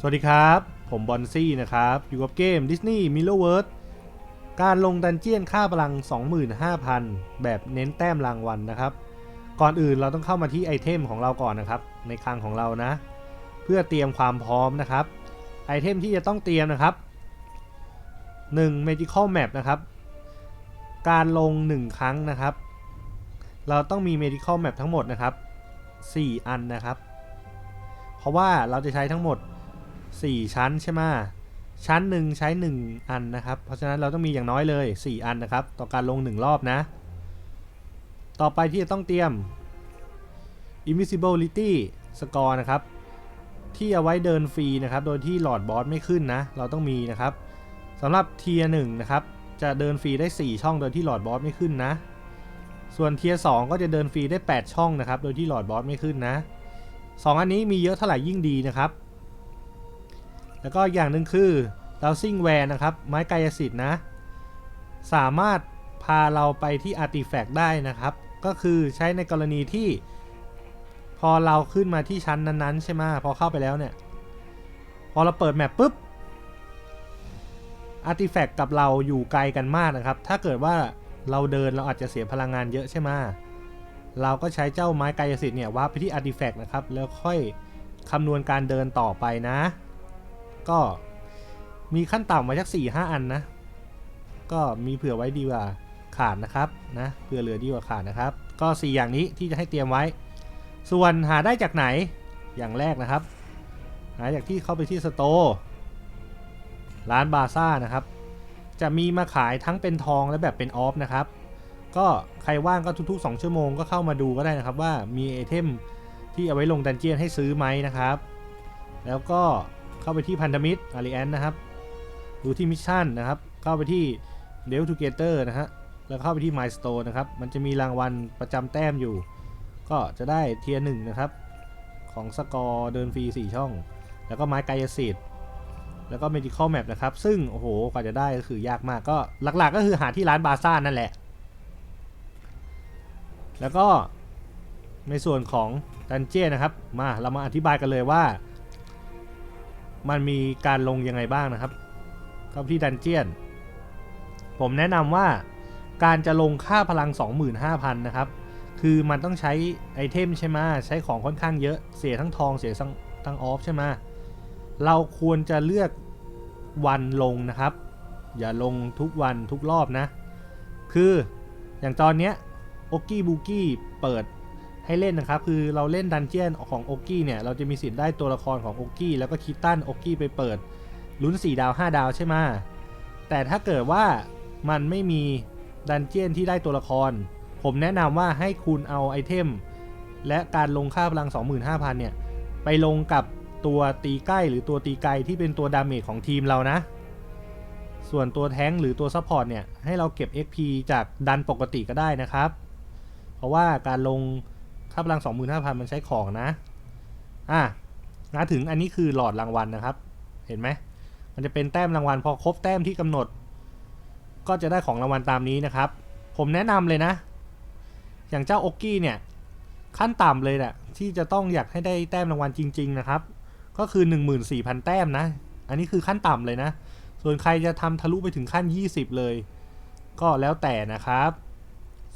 สวัสดีครับ ผมบอนซี่นะครับ อยู่กับเกม Disney m i l l e r w o r l d การลงดันเจียนค่าพลัง 25,000 แบบเน้นแต้มรางวัลนะครับ ก่อนอื่นเราต้องเข้ามาที่ไอเทมของเราก่อนนะครับ ในคลังของเรานะ เพื่อเตรียมความพร้อมนะครับ ไอเทมที่จะต้องเตรียมนะครับ 1. Magical Map นะครับ การลง 1 ครั้งนะครับ เราต้องมี Medical Map ทั้งหมดนะครับ 4 อันนะครับ เพราะว่าเราจะใช้ทั้งหมด 4 ชั้นใช่ไหมชั้นหนึ่งใช้ 1 อันนะครับ เพราะฉะนั้นเราต้องมีอย่างน้อยเลย 4 อันนะครับ ต่อการลง 1 รอบนะ ต่อไปที่จะต้องเตรียม invisibility score นะครับ ที่เอาไว้เดินฟรีนะครับ โดยที่หลอดบอสไม่ขึ้นนะ เราต้องมีนะครับสำหรับเทียร์หนะครับ จะเดินฟรีได้ 4 ช่องโดยที่หลอดบอสไม่ขึ้นนะ ส่วนเทียร์สก็จะเดินฟรีได้ 8 ช่องนะครับ โดยที่หลอดบอสไม่ขึ้นนะ 2 อันนี้มีเยอะเท่าไหร่ยิ่งดีนะครับ แล้วก็อย่างหนึ่งคือเราซิ่งแวร์นะครับ ไม้กายสิทธิ์นะ สามารถพาเราไปที่อาร์ติแฟกต์ได้นะครับ ก็คือใช้ในกรณีที่ พอเราขึ้นมาที่ชั้นนั้นๆ ใช่ไหมพอเข้าไปแล้วเนี่ย พอเราเปิดแมปปุ๊บอาร์ติแฟกต์กับเราอยู่ไกลกันมากนะครับ ถ้าเกิดว่าเราเดินเราอาจจะเสียพลังงานเยอะใช่ไหมเราก็ใช้เจ้าไม้กายสิทธิ์เนี่ยวาร์ปไปที่อาร์ติแฟกต์นะครับ แล้วค่อยคำนวณการเดินต่อไปนะ ก็มีขั้นต่ำไว้สัก4ี่ห้าอันนะ ก็มีเผื่อไว้ดีกว่าขาดนะครับนะเผื่อเหลือดีกว่าขาดนะครับ ก็ 4 อย่างนี้ที่จะให้เตรียมไว้ ส่วนหาได้จากไหนอย่างแรกนะครับ หาจากที่เข้าไปที่สโตร์ร้านบาซ่านะครับ จะมีมาขายทั้งเป็นทองและแบบเป็นออฟนะครับ ก็ใครว่างก็ทุก ๆ 2 ชั่วโมงก็เข้ามาดูก็ได้นะครับว่ามีไอเทมที่เอาไว้ลงดันเจียนให้ซื้อไหมนะครับ แล้วก็ เข้าไปที่พันธมิตรอารีแอนนะครับ ดูที่มิชชั่นนะครับ เข้าไปที่เดลทูเกเตอร์นะฮะ แล้วเข้าไปที่มายสโตนนะครับ มันจะมีรางวัลประจำแต้มอยู่ ก็จะได้เทียร์หนึ่งนะครับ ของสกอร์เดินฟรี 4 ช่อง แล้วก็ไม้กายสิทธิ์แล้วก็ medical map นะครับ ซึ่ง โอ้โห กว่าจะได้ก็คือยากมากก็หลักๆ ก็คือหาที่ร้านบาซ่านั่นแหละ แล้วก็ในส่วนของดันเจี้ยนะครับ มาเรามาอธิบายกันเลยว่า มันมีการลงยังไงบ้างนะครับเข้าที่ดันเจียน ผมแนะนำว่าการจะลงค่าพลัง 25,000 นะครับ คือมันต้องใช้ไอเทมใช่ไหมใช้ของค่อนข้างเยอะเสียทั้งทองเสียทั้งทั้งออฟใช่ไหมเราควรจะเลือกวันลงนะครับ อย่าลงทุกวันทุกรอบนะ คืออย่างตอนเนี้ยโอกี้บูกี้เปิด ให้เล่นนะครับคือเราเล่นดันเจียนของโอกี้เนี่ยเราจะมีสิทธิ์ได้ตัวละครของโอกี้แล้วก็คิตตันโอกี้ไปเปิดลุ้น 4 ดาว 5 ดาวใช่ไหมแต่ถ้าเกิดว่ามันไม่มีดันเจียนที่ได้ตัวละคร ผมแนะนำว่าให้คุณเอาไอเทม และการลงค่าพลัง 25,000 เนี่ย ไปลงกับตัวตีใกล้หรือตัวตีไกลที่เป็นตัวดาเมจของทีมเรานะ ส่วนตัวแท้งหรือตัวซัพพอร์ตเนี่ย ให้เราเก็บ XP จากดันปกติก็ได้นะครับ เพราะว่าการลงาพลัง 25,000 มันใช้ของนะ อะมาถึงอันนี้คือหลอดรางวัลนะครับ เห็นไหม มันจะเป็นแต้มรางวัลพอครบแต้มที่กำหนด ก็จะได้ของรางวัลตามนี้นะครับ ผมแนะนำเลยนะ อย่างเจ้าโอกกี้เนี่ย ขั้นต่ำเลยแหละที่จะต้องอยากให้ได้แต้มรางวัลจริง ๆ นะครับ ก็คือ 14,000 แต้มนะ อันนี้คือขั้นต่ำเลยนะ ส่วนใครจะทำทะลุไปถึงขั้น 20 เลย ก็แล้วแต่นะครับ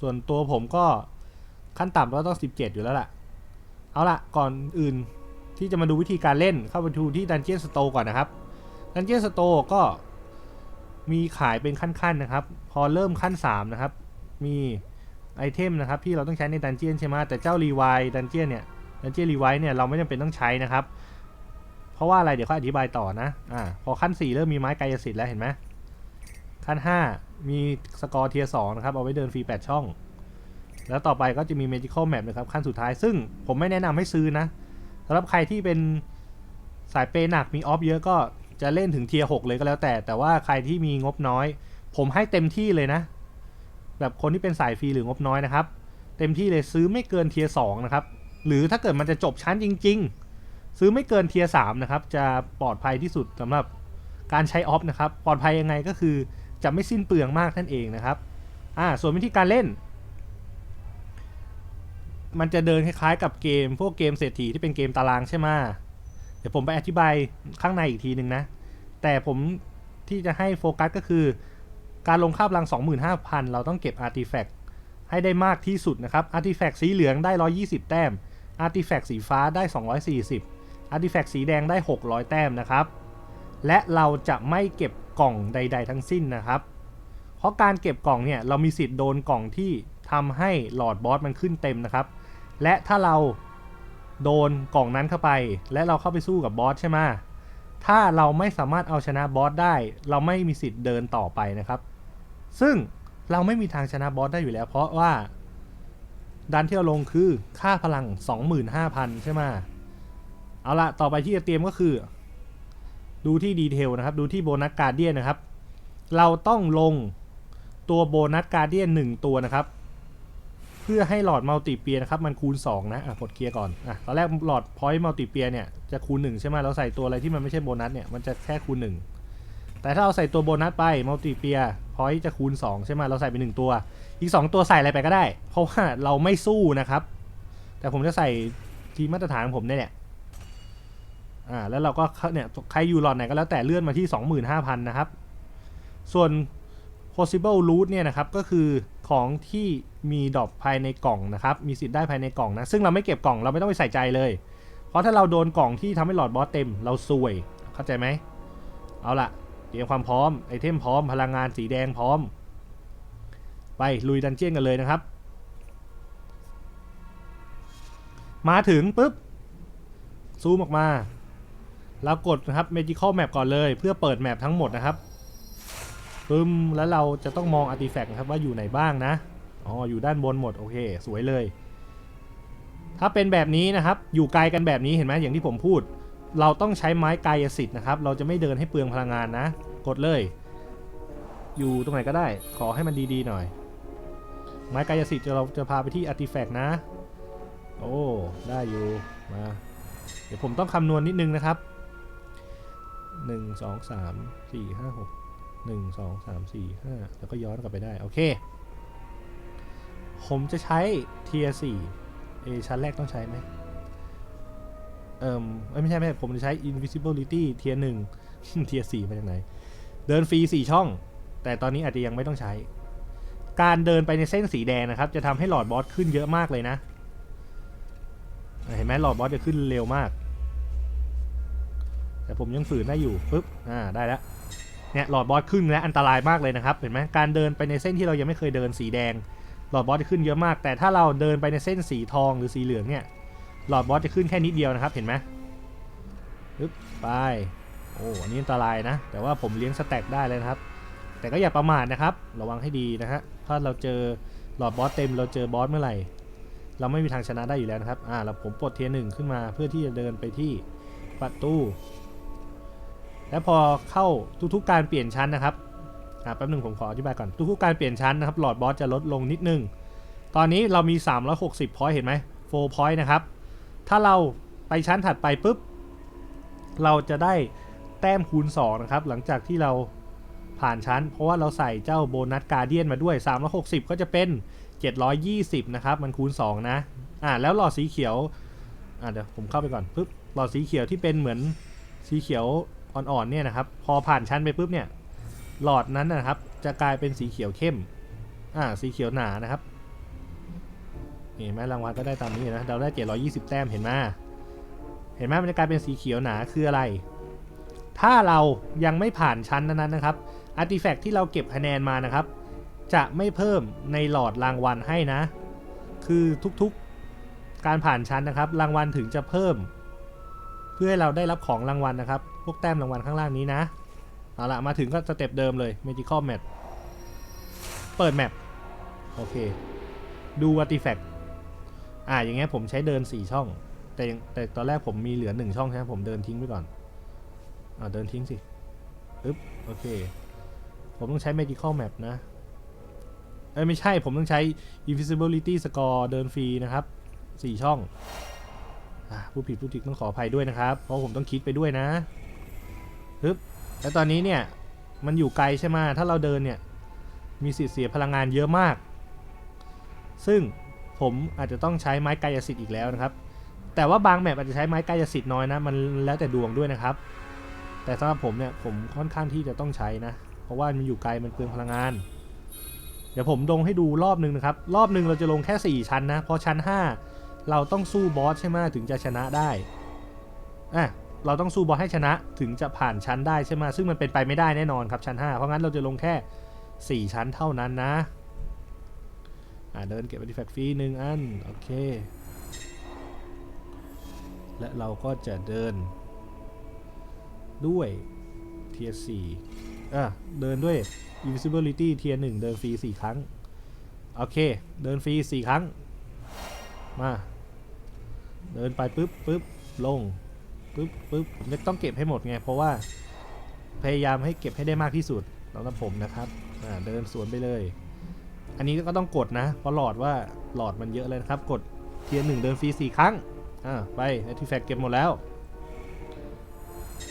ส่วนตัวผมก็ ขั้นต่ำก็ต้อง 17 อยู่แล้วล่ะ เอาล่ะก่อนอื่นที่จะมาดูวิธีการเล่นเข้าไปดูที่ Dungeon Store ก่อนนะครับ Dungeon Store ก็มีขายเป็นขั้นๆนะครับ พอเริ่มขั้น 3 นะครับ มีไอเทมนะครับที่เราต้องใช้ในดันเจียนใช่ไหมแต่เจ้ารีไวดันเจียนเนี่ยดันเจียนรีไวเนี่ยเราไม่จำเป็นต้องใช้นะครับ เพราะว่าอะไรเดี๋ยวเขาอธิบายต่อนะอ่าพอขั้น 4 เริ่มมีไม้กายสิทธิ์แล้วเห็นไหมขั้น 5 มีสกอร์เทียร์สนะครับเอาไว้เดินฟรี 8 ช่อง แล้วต่อไปก็จะมี Magical Map นะครับขั้นสุดท้ายซึ่งผมไม่แนะนำให้ซื้อนะสำหรับใครที่เป็นสายเปย์หนักมีออฟเยอะก็จะเล่นถึงเทียร์6เลยก็แล้วแต่ แต่ว่าใครที่มีงบน้อย ผมให้เต็มที่เลยนะ แบบคนที่เป็นสายฟรีหรืองบน้อยนะครับ เต็มที่เลยซื้อไม่เกินเทียร์สนะครับ หรือถ้าเกิดมันจะจบชั้นจริง ๆ ซื้อไม่เกินเทียร์สนะครับ จะปลอดภัยที่สุดสำหรับการใช้ออฟนะครับ ปลอดภัยยังไงก็คือจะไม่สิ้นเปลืองมากนั่นเองนะครับอ่าส่วนวิธีการเล่น มันจะเดินคล้ายๆกับเกม พวกเกมเศรษฐีที่เป็นเกมตารางใช่ไหมเดี๋ยวผมไปอธิบายข้างในอีกทีหนึ่งนะ แต่ผมที่จะให้โฟกัสก็คือ การลงค่าพลัง 25,000 เราต้องเก็บอาร์ติแฟกต์ให้ได้มากที่สุดนะครับอาร์ติแฟกต์สีเหลืองได้ 120 แต้มอาร์ติแฟกต์สีฟ้าได้ 240อาร์ติแฟกต์สีแดงได้ 600 แต้มนะครับ และเราจะไม่เก็บกล่องใด ๆ ทั้งสิ้นนะครับ เพราะการเก็บกล่องเนี่ยเรามีสิทธิ์โดนกล่องที่ทำให้หลอดบอสมันขึ้นเต็มนะครับ และถ้าเราโดนกล่องนั้นเข้าไป และเราเข้าไปสู้กับบอสใช่ไหมถ้าเราไม่สามารถเอาชนะบอสได้ เราไม่มีสิทธิ์เดินต่อไปนะครับ ซึ่งเราไม่มีทางชนะบอสได้อยู่แล้ว เพราะว่า ดันที่เราลงคือค่าพลัง 25,000 ใช่ไหมเอาละต่อไปที่จะเตรียมก็คือ ดูที่ดีเทลนะครับ ดูที่โบนัสการเดียนนะครับ เราต้องลงตัวโบนัสการเดียน1ตัวนะครับ เพื่อให้หลอดมัลติเปียนะครับมันคูณ 2 นะอะกดเคลียร์ก่อนอะตอนแรกหลอดพอยต์มัลติเปียเนี่ยจะคูณ 1 ใช่ไหมเราใส่ตัวอะไรที่มันไม่ใช่โบนัสเนี่ยมันจะแค่คูณ 1 แต่ถ้าเราใส่ตัวโบนัสไปมัลติเปียพอยต์จะคูณ 2 ใช่ไหมเราใส่ไป 1 ตัว อีก 2 ตัวใส่อะไรไปก็ได้ เพราะว่าเราไม่สู้นะครับ แต่ผมจะใส่ทีมมาตรฐานของผมเนี่ยแหละอ่าแล้วเราก็เนี่ยใครอยู่หลอดไหนก็แล้วแต่เลื่อนมาที่ 25,000 นะครับ ส่วน possible loot เนี่ยนะครับก็คือ ของที่มีดรอปภายในกล่องนะครับ มีสิทธิ์ได้ภายในกล่องนะ ซึ่งเราไม่เก็บกล่องเราไม่ต้องไปใส่ใจเลย เพราะถ้าเราโดนกล่องที่ทำให้หลอดบอสเต็มเราซวย เข้าใจไหม เอาละเตรียมความพร้อม ไอเทมพร้อม พลังงานสีแดงพร้อม ไปลุยดันเจี้ยนกันเลยนะครับ มาถึงปุ๊บ ซูมออกมา แล้วกดนะครับ Magical Map ก่อนเลย เพื่อเปิดแมปทั้งหมดนะครับ ปึ้มแล้วเราจะต้องมองอาร์ติแฟกต์นะครับว่าอยู่ไหนบ้างนะอ๋ออยู่ด้านบนหมดโอเค สวยเลย ถ้าเป็นแบบนี้นะครับ อยู่ไกลกันแบบนี้เห็นไหมอย่างที่ผมพูด เราต้องใช้ไม้กายสิทธิ์นะครับ เราจะไม่เดินให้เปลืองพลังงานนะ กดเลย อยู่ตรงไหนก็ได้ ขอให้มันดีๆหน่อย ไม้กายสิทธิ์จะเราจะพาไปที่อาร์ติแฟกต์นะ โอ้ได้อยู่มาเดี๋ยวผมต้องคำนวณนิดนึงนะครับ 1 2 3 4 5 6 หนึ่งสองสามสี่ห้าแล้วก็ย้อนกลับไปได้ โอเค ผมจะใช้เทียสี่เอชั้นแรกต้องใช้ไหมเอ่อไม่ใช่ไม่ใช่ผมจะใช้ invisibility เทียหนึ่งเทียสี่มาจากไหน เดินฟรีสี่ช่อง แต่ตอนนี้อาจจะยังไม่ต้องใช้ การเดินไปในเส้นสีแดงนะครับ จะทำให้หลอดบอสขึ้นเยอะมากเลยนะ เห็นไหมหลอดบอสจะขึ้นเร็วมาก แต่ผมยังฝืนได้อยู่ปุ๊บอ่าได้แล้ว เนี่ยหลอดบอสขึ้นและอันตรายมากเลยนะครับเห็นไหมการเดินไปในเส้นที่เรายังไม่เคยเดินสีแดง หลอดบอสจะขึ้นเยอะมาก แต่ถ้าเราเดินไปในเส้นสีทองหรือสีเหลืองเนี่ยหลอดบอสจะขึ้นแค่นิดเดียวนะครับเห็นไหมปึ๊บไปโอ้อันนี้อันตรายนะ แต่ว่าผมเลี้ยงสแต็กได้เลยนะครับ แต่ก็อย่าประมาทนะครับ ระวังให้ดีนะฮะถ้าเราเจอหลอดบอสเต็มเราเจอบอสเมื่อไหร่ เราไม่มีทางชนะได้อยู่แล้วนะครับอ่าแล้วผมปลดเทียหนึ่งขึ้นมาเพื่อที่จะเดินไปที่ประตู แล้วพอเข้าทุกๆการเปลี่ยนชั้นนะครับอ่าแป๊บหนึ่งผมขออธิบายก่อนทุกๆการเปลี่ยนชั้นนะครับหลอดบอสจะลดลงนิดนึง ตอนนี้เรามี 360 พอยต์เห็นไหม4พอยต์นะครับ ถ้าเราไปชั้นถัดไปปุ๊บ เราจะได้แต้มคูณ 2 นะครับ หลังจากที่เราผ่านชั้น เพราะว่าเราใส่เจ้าโบนัสการเดียนมาด้วย 360 ก็จะเป็น 720 นะครับ มันคูณ 2 นะ อ่า แล้วหลอดสีเขียว อ่าเดี๋ยวผมเข้าไปก่อนปุ๊บ หลอดสีเขียวที่เป็นเหมือนสีเขียว อ่อนๆเนี่ยนะครับ พอผ่านชั้นไปปุ๊บเนี่ย หลอดนั้นนะครับ จะกลายเป็นสีเขียวเข้ม อ่า สีเขียวหนานะครับเห็นไหมรางวัลก็ได้ตามนี้นะ เราได้ 720 แต้ม เห็นไหมเห็นไหมมันจะกลายเป็นสีเขียวหนาคืออะไร ถ้าเรายังไม่ผ่านชั้นนั้นนะครับ อาร์ติแฟกต์ที่เราเก็บคะแนนมานะครับ จะไม่เพิ่มในหลอดรางวัลให้นะ คือทุกๆ การผ่านชั้นนะครับ รางวัลถึงจะเพิ่ม เพื่อให้เราได้รับของรางวัลนะครับ พวกแต้มรางวัลข้างล่างนี้นะ เอาละมาถึงก็สเต็ปเดิมเลย Magical Map เปิดแมปโอเค ดู Artifact อ่าอย่างเงี้ยผมใช้เดิน 4 ช่อง แต่แต่ตอนแรกผมมีเหลือ 1 ช่องใช่ไหมผมเดินทิ้งไปก่อนอ่าเดินทิ้งสิปึ๊บโอเค ผมต้องใช้ Magical Map นะเอ้ไม่ใช่ผมต้องใช้ Invisibility Score เดินฟรีนะครับ 4 ช่องอ่าผู้ผิดผู้ถูกต้องขออภัยด้วยนะครับ เพราะผมต้องคิดไปด้วยนะ ปึ๊บแล้วตอนนี้เนี่ยมันอยู่ไกลใช่ไหมถ้าเราเดินเนี่ยมีสิทธิ์เสียพลังงานเยอะมาก ซึ่งผมอาจจะต้องใช้ไม้กายสิทธิ์อีกแล้วนะครับ แต่ว่าบางแมปอาจจะใช้ไม้กายสิทธิ์น้อยนะ มันแล้วแต่ดวงด้วยนะครับ แต่สำหรับผมเนี่ยผมค่อนข้างที่จะต้องใช้นะ เพราะว่ามันอยู่ไกลมันเปลืองพลังงาน เดี๋ยวผมลงให้ดูรอบหนึ่งนะครับ รอบหนึ่งเราจะลงแค่ 4 ชั้นนะ เพราะชั้น 5 เราต้องสู้บอสใช่ไหมถึงจะชนะได้อะ เราต้องสู้บอสให้ชนะถึงจะผ่านชั้นได้ใช่ไหมซึ่งมันเป็นไปไม่ได้แน่นอนครับชั้น 5 เพราะงั้นเราจะลงแค่ 4 ชั้นเท่านั้นนะอะเดินเก็บอาร์ติแฟกต์ฟรีหนึ่งอัน โอเค และเราก็จะเดิน ด้วยเทียสี่อะเดินด้วย invisibility เทียหนึ่งเดินฟรีสี่ครั้ง โอเค เดินฟรีสี่ครั้ง มา เดินไปปุ๊บปุ๊บลง ปุ๊บปุ๊บผมต้องเก็บให้หมดไง เพราะว่าพยายามให้เก็บให้ได้มากที่สุดสำหรับผมนะครับเดินสวนไปเลย อันนี้ก็ต้องกดนะ เพราะหลอดว่าหลอดมันเยอะเลยนะครับ กดเทียร์หนึ่งเดินฟรีสี่ครั้งอ่าไปไอทีแฟกเก็บหมดแล้ว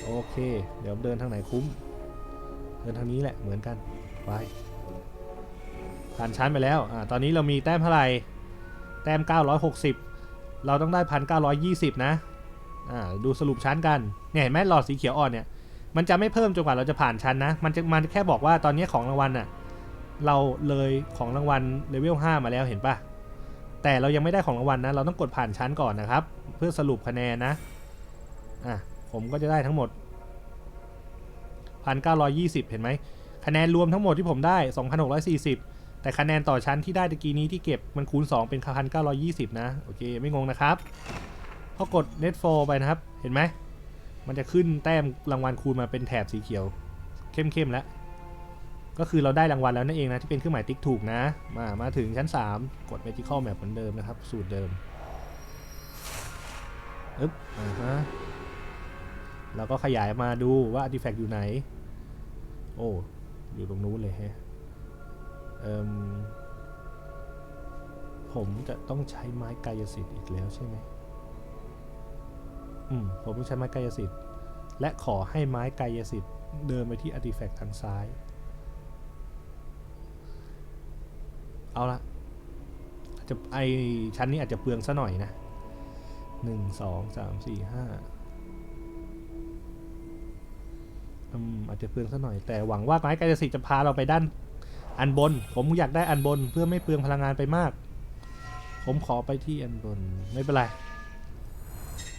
โอเค เดี๋ยวเดินทางไหนคุ้ม เดินทางนี้แหละเหมือนกัน ไปผ่านชั้นไปแล้วอ่าตอนนี้เรามีแต้มเท่าไหร่แต้ม 960 เราต้องได้ 1,920 นะ อ่าดูสรุปชั้นกันเนี่ยเห็นไหมหลอดสีเขียวอ่อนเนี่ยมันจะไม่เพิ่มจนกว่าเราจะผ่านชั้นนะ มันจะมันแค่บอกว่าตอนนี้ของรางวัลน่ะเราเลยของรางวัลเลเวล5มาแล้วเห็นปะแต่เรายังไม่ได้ของรางวัลนะ เราต้องกดผ่านชั้นก่อนนะครับ เพื่อสรุปคะแนนนะอะผมก็จะได้ทั้งหมด 1,920 เห็นไหมคะแนนรวมทั้งหมดที่ผมได้ 2,640 แต่คะแนนต่อชั้นที่ได้ตะกี้นี้ที่เก็บมันคูณ 2 เป็น 1,920 นะ โอเค ไม่งงนะครับ พอกด net 4ไปนะครับ เห็นไหม มันจะขึ้นแต้มรางวัลคูณมาเป็นแถบสีเขียว เข้มๆแล้ว ก็คือเราได้รางวัลแล้วนั่นเองนะ ที่เป็นเครื่องหมายติ๊กถูกนะ มามาถึงชั้น 3 กด magical map เหมือนเดิมนะครับ สูตรเดิมอึ๊บอ่าฮะเราก็ขยายมาดูว่า artifact อยู่ไหน โอ้ อยู่ตรงนู้นเลยฮะเอ่มผมจะต้องใช้ไม้กายสิทธิ์อีกแล้วใช่ไหม อืมผมต้องใช้ไม้กายสิทธิ์ และขอให้ไม้กายสิทธิ์เดินไปที่ artifact ทางซ้าย เอาละอาจจะไอชั้นนี้อาจจะเปลืองซะหน่อยนะหนึ่งสองสามสี่ห้าอืมอาจจะเปลืองสักหน่อยแต่หวังว่าไม้กายสิทธิ์จะพาเราไปด้านอันบน ผมอยากได้อันบนเพื่อไม่เปลืองพลังงานไปมาก ผมขอไปที่อันบนไม่เป็นไร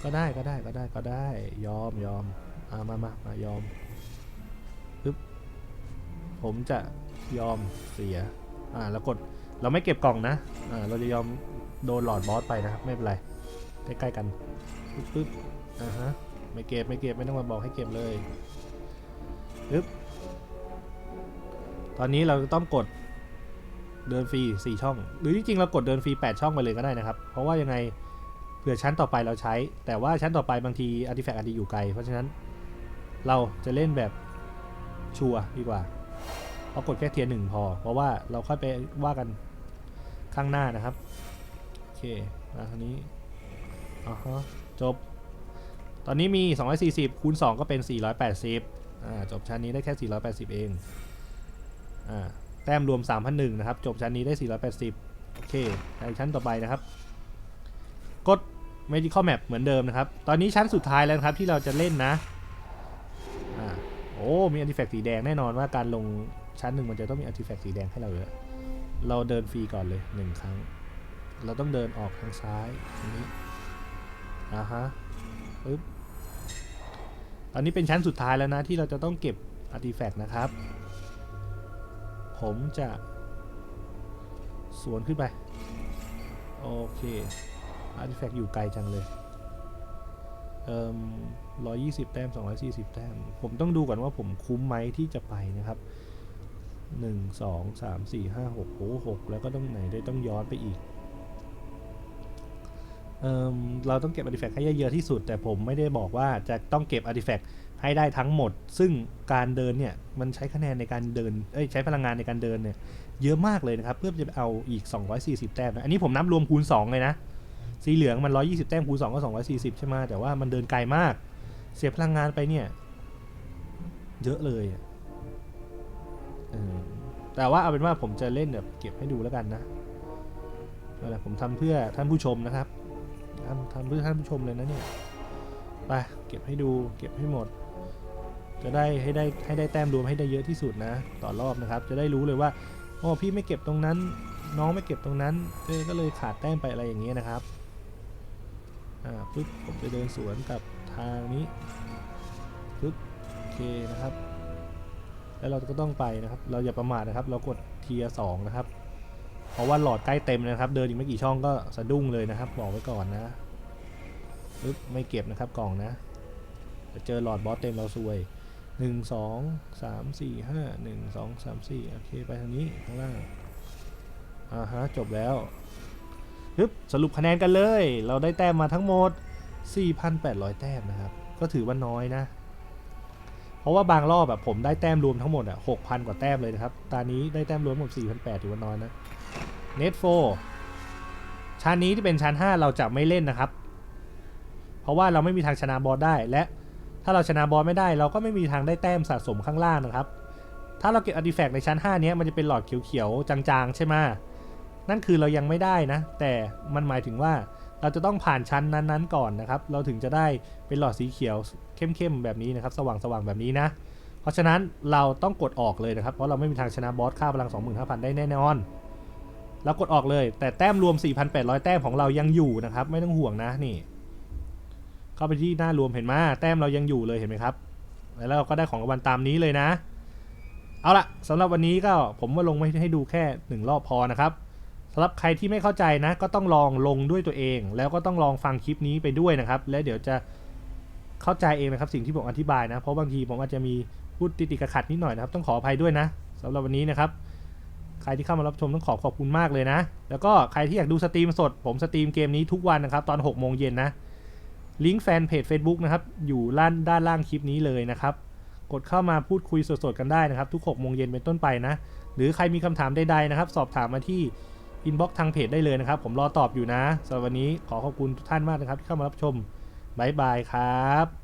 ก็ได้ก็ได้ก็ได้ก็ได้ ยอมยอมอ่ามามามายอมปึ๊บผมจะยอมเสีย อ่าแล้วกดเราไม่เก็บกล่องนะอ่าเราจะยอมโดนหลอดบอสไปนะครับไม่เป็นไรใกล้ๆกันปึ๊บปึ๊บอ่าฮะไม่เก็บไม่เก็บไม่ต้องมาบอกให้เก็บเลยปึ๊บตอนนี้เราต้องกดเดินฟรี4ช่อง หรือที่จริงเรากดเดินฟรี8ช่องไปเลยก็ได้นะครับ เพราะว่ายังไง เผื่อชั้นต่อไปเราใช้ แต่ว่าชั้นต่อไปบางทีอาร์ติแฟกต์อาจจะอยู่ไกล เพราะฉะนั้นเราจะเล่นแบบชัวดีกว่าเพรากดแค่เทียร์หนึ่งพอ เพราะว่าเราค่อยไปว่ากันข้างหน้านะครับ โอเคมาทางนี้อ๋อฮะจบ ตอนนี้มี 240 คูณ 2 ก็เป็น 480อ่าจบชั้นนี้ได้แค่ 480 เองอ่าแต้มรวม 3,001นะครับ จบชั้นนี้ได้ 480 โอเคไปชั้นต่อไปนะครับ กด medical map เหมือนเดิมนะครับ ตอนนี้ชั้นสุดท้ายแล้วครับที่เราจะเล่นนะอ่าโอ้มี artifact สีแดงแน่นอนว่าการลงชั้นหนึ่งมันจะต้องมี artifact สีแดงให้เราเลยเราเดินฟรีก่อนเลย1ครั้ง เราต้องเดินออกทางซ้ายตรงนี้อ่าฮะปึ๊บตอนนี้เป็นชั้นสุดท้ายแล้วนะที่เราจะต้องเก็บอาร์ติแฟกต์นะครับ ผมจะ สวนขึ้นไป โอเค อาร์ติแฟกต์อยู่ไกลจังเลยเอ่มร้อยยี่สิบแต้มสองร้อยสี่สิบแต้ม ผมต้องดูก่อนว่าผมคุ้มไหมที่จะไปนะครับหนึ่งสองสามสี่ห้าหกโอ้หกแล้วก็ต้องไหนได้ต้องย้อนไปอีกเอ่มเราต้องเก็บอาร์ติแฟกต์ให้เยอะที่สุด แต่ผมไม่ได้บอกว่าจะต้องเก็บอาร์ติแฟกต์ให้ได้ทั้งหมด ซึ่งการเดินเนี่ยมันใช้คะแนนในการเดินเอ้ยใช้พลังงานในการเดินเนี่ยเยอะมากเลยนะครับ เพื่อจะเอาอีก 240 แต้มนะอันนี้ผมนับรวมคูณ 2 เลยนะ สีเหลืองมัน 120 แต้มคูณ2ก็ 240 ใช่ไหมแต่ว่ามันเดินไกลมาก เสียพลังงานไปเนี่ย เยอะเลยแต่ว่าเอาเป็นว่าผมจะเล่นแบบเก็บให้ดูแล้วกันนะนั่นแหละผมทำเพื่อท่านผู้ชมนะครับถ้าำทำเพื่อท่านผู้ชมเลยนะเนี่ยไปเก็บให้ดูเก็บให้หมด จะได้ให้ได้ให้ได้แต้มรวมให้ได้เยอะที่สุดนะ ต่อรอบนะครับ จะได้รู้เลยว่าโอ้พี่ไม่เก็บตรงนั้น น้องไม่เก็บตรงนั้นเต้ก็เลยขาดแต้มไปอะไรอย่างเงี้ยนะครับ อ่าปึ๊บผมจะเดินสวนกับทางนี้ปึ๊บโอเคนะครับ แล้วเราก็ต้องไปนะครับ เราอย่าประมาทนะครับ เรากดเทียสองนะครับ เพราะว่าหลอดใกล้เต็มนะครับ เดินอีกไม่กี่ช่องก็สะดุ้งเลยนะครับ บอกไว้ก่อนนะปึ๊บไม่เก็บนะครับกล่องนะจะเจอหลอดบอสเต็มเราซวยหนึ่งสองสามสี่ห้าหนึ่งสองสามสี่โอเคไปทางนี้ข้างล่างอ่าฮะจบแล้ว ปึ๊บสรุปคะแนนกันเลย เราได้แต้มมาทั้งหมด 4,800 แต้มนะครับ ก็ถือว่าน้อยนะ เพราะว่าบางรอบแบบผมได้แต้มรวมทั้งหมดอะ6,000 กว่าแต้มเลยนะครับ ตอนนี้ได้แต้มรวมหมด4,800 ถือว่าน้อยนะ Net 4ชั้นนี้ที่เป็นชั้น 5 เราจะไม่เล่นนะครับ เพราะว่าเราไม่มีทางชนะบอสได้ และถ้าเราชนะบอสไม่ได้ เราก็ไม่มีทางได้แต้มสะสมข้างล่างนะครับ ถ้าเราเก็บอาร์ติแฟกต์ในชั้น 5 เนี้ยมันจะเป็นหลอดเขียวๆจางๆ ใช่ไหม นั่นคือเรายังไม่ได้นะ แต่มันหมายถึงว่าเราจะต้องผ่านชั้นนั้นๆก่อนนะครับ เราถึงจะได้เป็นหลอดสีเขียวเข้มๆแบบนี้นะครับ สว่างๆแบบนี้นะ เพราะฉะนั้นเราต้องกดออกเลยนะครับ เพราะเราไม่มีทางชนะบอสค่าพลัง 25,000 ได้แน่นอน เรากดออกเลย แต่แต้มรวม 4,800 แต้มของเรายังอยู่นะครับ ไม่ต้องห่วงนะนี่ เข้าไปที่หน้ารวมเห็นไหมแต้มเรายังอยู่เลยเห็นไหมครับ แล้วเราก็ได้ของรางวัลตามนี้เลยนะ เอาละสำหรับวันนี้ก็ผมมาลงไว้ให้ดูแค่หนึ่งรอบพอนะครับ สำหรับใครที่ไม่เข้าใจนะ ก็ต้องลองลงด้วยตัวเอง แล้วก็ต้องลองฟังคลิปนี้ไปด้วยนะครับ แล้วเดี๋ยวจะเข้าใจเองนะครับสิ่งที่ผมอธิบายนะ เพราะบางทีผมอาจจะมีพูดติดติดๆขัดนิดหน่อยนะครับ ต้องขออภัยด้วยนะสำหรับวันนี้นะครับ ใครที่เข้ามารับชมต้องขอขอบคุณมากเลยนะ แล้วก็ใครที่อยากดูสตรีมสด ผมสตรีมเกมนี้ทุกวันนะครับ ตอน6โมงเย็นนะลิงก์แฟนเพจ Facebook นะครับอยู่ล่านด้านล่างคลิปนี้เลยนะครับกดเข้ามาพูดคุยสดๆกันได้นะครับ ทุก6โมงเย็นเป็นต้นไปนะ หรือใครมีคำถามใดๆนะครับ สอบถามมาที่ อินบ็อกทางเพจได้เลยนะครับ ผมรอตอบอยู่นะสำหรับวันนี้ขอขอบคุณทุกท่านมากนะครับที่เข้ามารับชมบ๊ายบายครับ